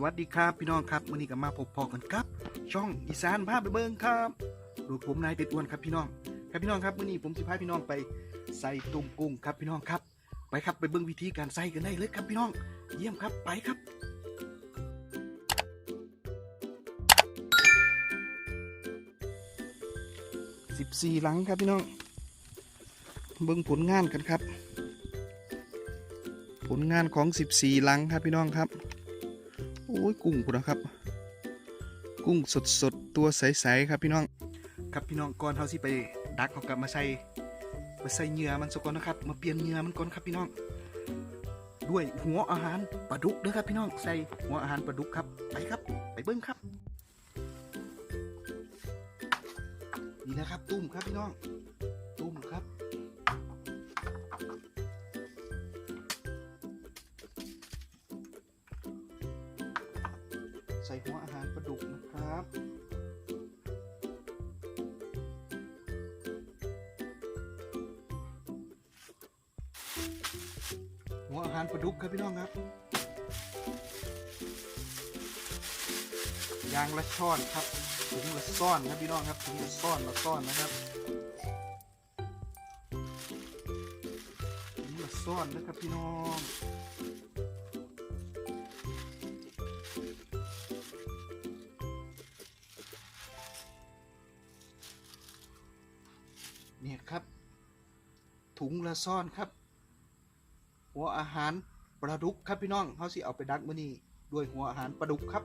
สวัสดีครับพี่น้องครับวันนี้ก็มาพบพอกันครับ ช่องอีสานพาไปเบิ้งครับโดยผมนายเป็ดอ้วนครับพี่น้อง ครับพี่น้องครับวันนี้ผมสิพาพี่น้องไปใส่ตุ่มกุ้งครับพี่น้องครับ ไปครับไปเบิ้งวิธีการใส่กันได้เลยครับพี่น้อง เยี่ยมครับไปครับสิบสี่หลังครับพี่น้อง เบิ้งผลงานกันครับ ผลงานของสิบสี่หลังครับพี่น้องครับ ยกุ้งพุ่นนะครับ กุ้งสดสดๆตัวใสๆครับพี่น้อง ครับพี่น้องก่อนเขาสิไปดักเขากลับมาใส่มาใส่เหงื่อมันสก่อนนะครับ มาเปลี่ยนเหงื่อมันก่อนครับพี่น้อง ด้วยหัวอาหารปลาดุกเด้อครับพี่น้องใส่หัวอาหารปลาดุกครับไปครับ ไปเบิ้งครับ นี่นะครับ ตุ้มครับพี่น้อง ใส่หัวอาหารปลาดุกนะครับหัวอาหารปลาดุกครับพี่น้องครับยางละช้อนครับถุงละซ่อนครับพี่น้องครับถุงละซ่อนละซ่อนนะครับถุงละซ่อนนะครับพี่น้อง เนี่ยครับ ถุงละซ่อนครับ หัวอาหารปลาดุกครับพี่น้องเขาสิเอาไปดักมื้อนี้ด้วยหัวอาหารปลาดุกครับ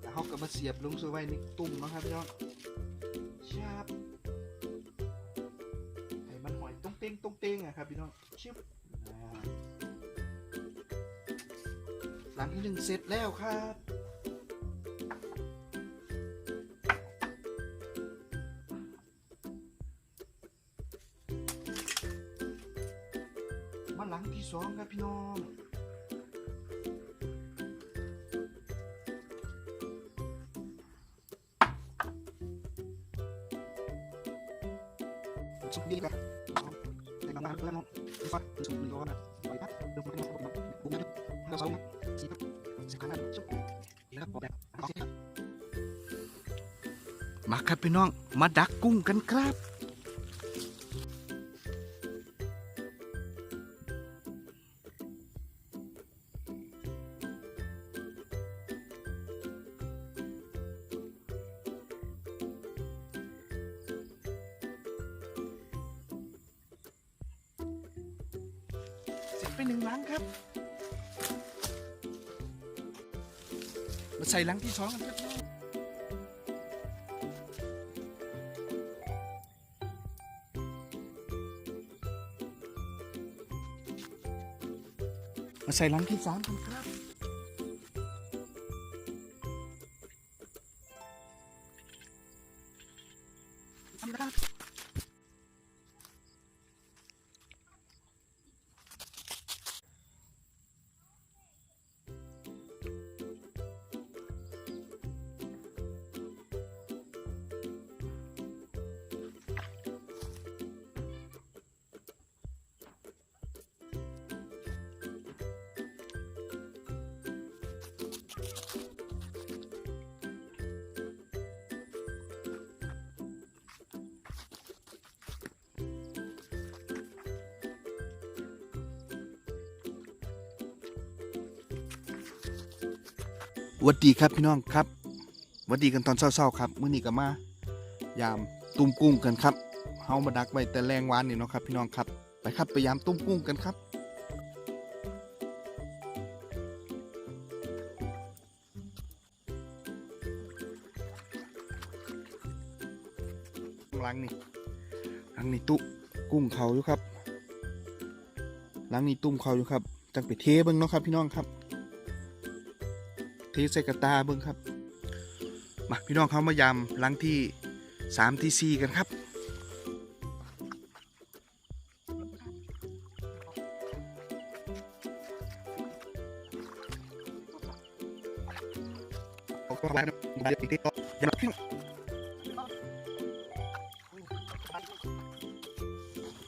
แล้วเขาก็มาเสียบลงสไว้ในตุ่มนะครับพี่น้องชาบให้มันหอยตุ้งเต้งตุ้งเต้งอะครับพี่น้องชิบหลังที่หนึ่งเสร็จแล้วครับ หลังที่สองครับพี่น้องสุดดีครับในบางร้านเพื่อนน้องฟัดสุดดีก็นะปล่อยพัดเดินไปน้องผมผมนะเราสองสี่ครับสิบครั้งแล้วชุบนี่ครับบอกแบบเอาสิครับมาครับพี่น้อง มาดักกุ้งกันครับ หนึ่งหลังครับ มาใส่หลังที่สองกันครับมาใส่หลังที่สามกันครับทำครั วัดดีครับพี่น้องครับวัดดีกันตอนเช้าๆครับมื้อนี้ก็มายามตุ้มกุ้งกันครับเฮามาดักไว้แต่แรงวานนี่เนาะครับ พี่น้องครับ ไปครับไปยามตุ้มกุ้งกันครับหลังนี่ลังนี่ตุกุ้งเขาอยู่ครับลังนี่ตุ้มเขาอยู่ครับจังไปเทเบิ่งเนาะครับพี่น้องครับ เทใส่กระตาเบิ้งครับมาพี่น้องเขามายำลังที่สามที่สี่กันครับ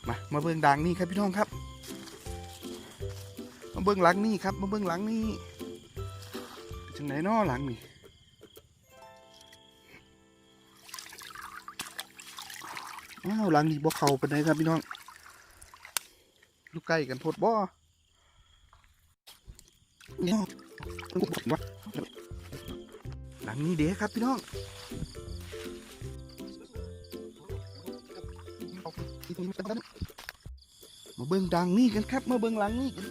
มามาเบิ้งดังนี่ครับพี่น้องครับ มาเบิ้งหลังนี่ครับ มาเบิ้งหลังนี่ จังไหนน้อหลังนี่อ้าวหลังนี่บ่เข้าปานใดครับพี่น้องลูกไก่กันโพดบ่เนี่ยว่าหลังนี้เด้ครับพี่น้องมาเบิ่งดังนี่กันครับ มาเบิ่งหลังนี่กัน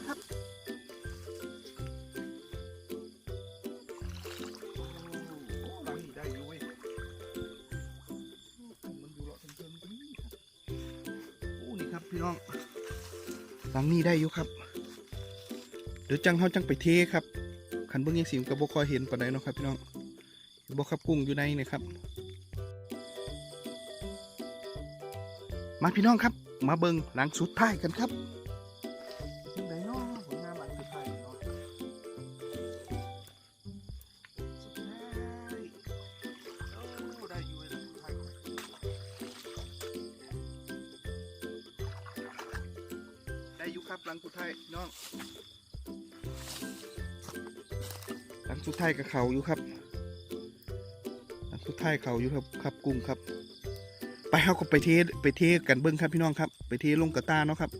พี่น้องหลังนี้ได้อยู่ครับ เดี๋ยวจังเฮาจังไปเทครับขันเบื้องยังสีกับบกคอยเห็นปานใดเนาะครับพี่น้องบกครับกุ้งอยู่ในนะครับ มาพี่น้องครับ มาเบิงหลังสุดท้ายกันครับ ได้ยุครับหลังสุดท้ายน้องหลังสุดท้ายกับเขาอยู่ครับหลังสุดท้ายเขาอยู่ครับครับกุ้งครับ ไปเขาก็ไปเทไปเทกันเบิ้งครับพี่น้องครับ ไปเทลงกระตาเนาะครับ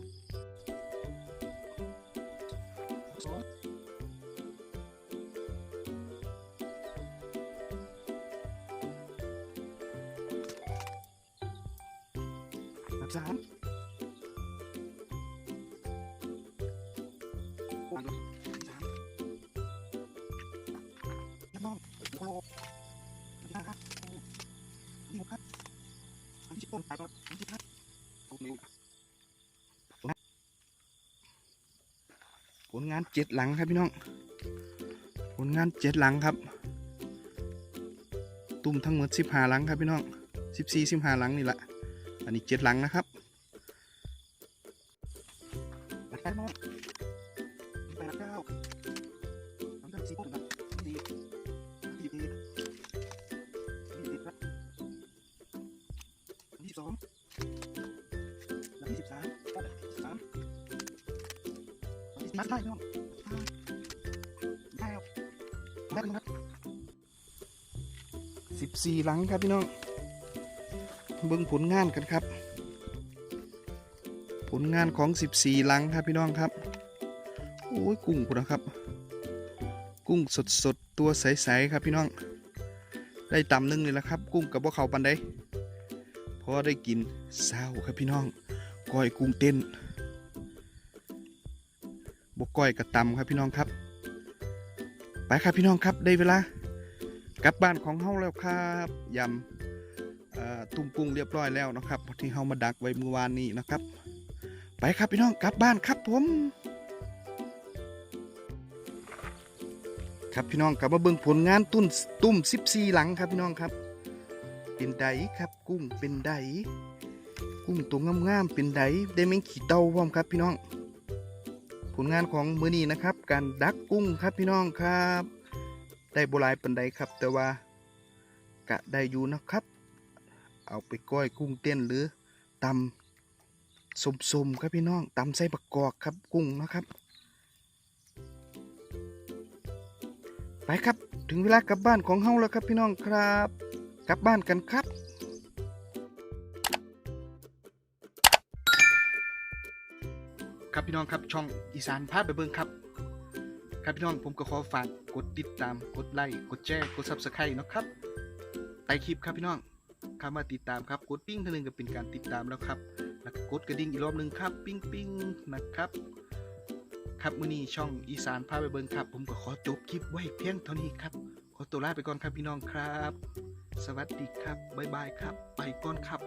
ผลงานเจ็ดหลังครับพี่น้อง ผลงานเจ็ดหลังครับ ตุ่มทั้งหมดสิบห้าหลังครับพี่น้องสิบสี่สิบห้าหลังนี่แหละ อันนี้เจ็ดหลังนะครับ นที่สิบได้ครับได้ครับได้ครับสิบสี่หลังครับพี่น้องเบิ่งผลงานกันครับ ผลงานของ14ลังครับพี่น้องครับโอ้ยกุ้งพุ่นะครับ กุ้งสดสดๆตัวใสๆครับพี่น้อง ได้ตำหนึงนี่แหละครับ กุ้งกับพวกเขาปันได้พอได้กินเศร้าครับพี่น้องก้อยกุ้งเต้น บกก้อยกับตำครับพี่น้องครับ ไปครับพี่น้องครับได้เวลากลับบ้านของเฮาแล้วครับยำตุ้มกุ้งเรียบร้อยแล้วนะครับ ที่เฮามาดักไว้เมื่อวานนี้นะครับ ไปครับพี่น้องกลับบ้านครับผมครับพี่น้องกลับมาเบิ่งผลงานตุ้นตุ้ม14หลังครับพี่น้องครับ เป็นไดครับกุ้งเป็นไดกุ้งตัวงามๆเป็นไดได้แมงขี่เต่าพร้อมครับพี่น้อง ผลงานของมือนี้นะครับ การดักกุ้งครับพี่น้องครับ ได้โบหลายปันไดครับ แต่ว่ากะได้อยู่นะครับ เอาไปก้อยกุ้งเต้นหรือตำสมๆครับพี่น้องตำใส่ประกอบครับกุ้งนะครับ ไปครับถึงเวลากลับบ้านของเฮาแล้วครับพี่น้องครับ กลับบ้านกันครับ ครับพี่น้องครับช่องอีสานพาไปเบิ่งครับ ครับพี่น้องผมก็ขอฝากกดติดตามกดไลค์กดแชร์กด Subscribe เนะครับใต้คลิปครับพี่น้องเข้ามาติดตามครับกดปิ้งท่านึงก็เป็นการติดตามแล้วครับแล้วก็กดกระดิ่งอีกรอบหนึ่งครับ ปิ้งปิ้งนะครับ ครับมื้อนี้ช่องอีสานพาไปเบิ่งครับ ผมก็ขอจบคลิปไว้เพียงเท่านี้ครับ ขอตัวลาไปก่อนครับพี่น้องครับ สวัสดีครับบ๊ายบายครับ ไปก่อนครับ